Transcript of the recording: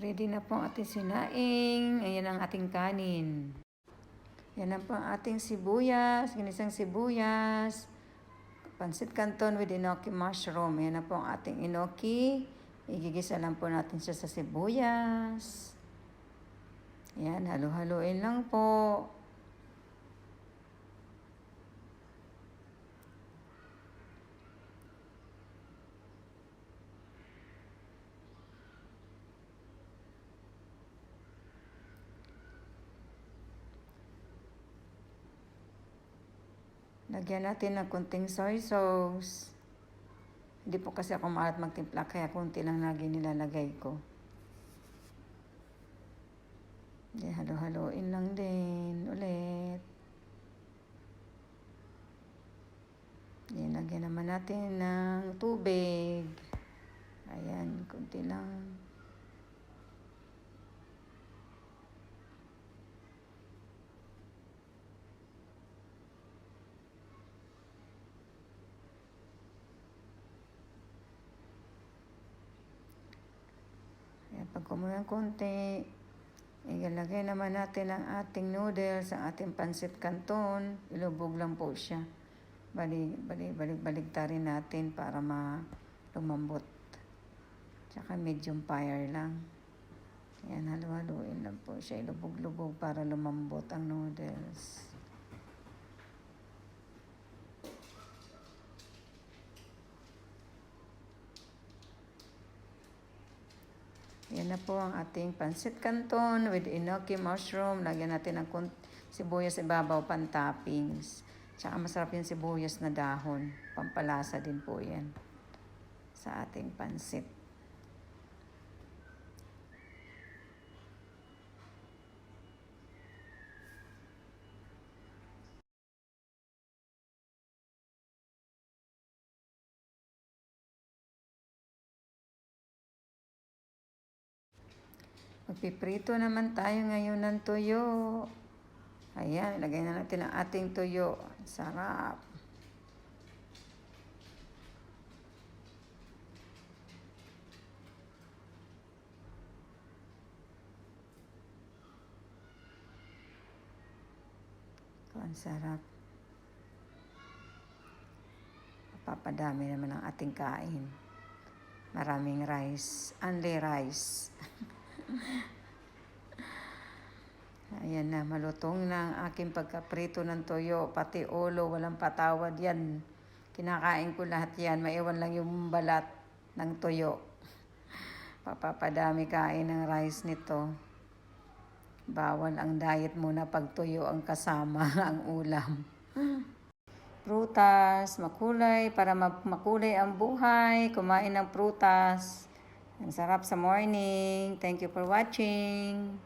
Ready na po ating sinaing. Ayan ang ating kanin. Yan na po ang ating sibuyas, ginisang sibuyas. Pansit canton with enoki mushroom. Yan na po ang ating enoki. Igigisa lang po natin siya sa sibuyas. Yan, halo-haloin lang po. Lagyan natin ng kunting soy sauce. Hindi po kasi ako maalat magtimpla, kaya kunti lang lagi nilalagay ko. Hindi, halo-haloin lang din ulit. Yan, lagyan naman natin ng tubig. Ayan, kunti lang. Pag kumuha ng konti, ilalagay naman natin ang ating noodles, ang ating pansit canton. Ilubog lang po siya. Balik, balik, balik, baligtarin natin para ma lumambot. Tsaka medium fire lang. Ayan, halo-haloin lang po siya. Ilubog-lubog para lumambot ang noodles. Yan na po ang ating pansit canton with enoki mushroom. Lagyan natin ng sibuyas ibabaw pan toppings. Tsaka masarap yung sibuyas na dahon. Pampalasa din po yan sa ating pansit. Magpiprito naman tayo ngayon ng tuyo. Ayan, ilagay na natin ang ating tuyo. Sarap. Ang sarap. Papadami naman ang ating kain. Maraming rice. Only rice. Ayan na, malutong na ang aking pagkaprito ng toyo, pati ulo, walang patawad yan. Kinakain ko lahat yan, maiwan lang yung balat ng toyo. Papapadami kain ng rice nito. Bawal ang diet muna pag tuyo ang kasama ang ulam. Prutas, makulay, para ma- makulay ang buhay, kumain ng prutas. Ang sarap sa morning. Thank you for watching.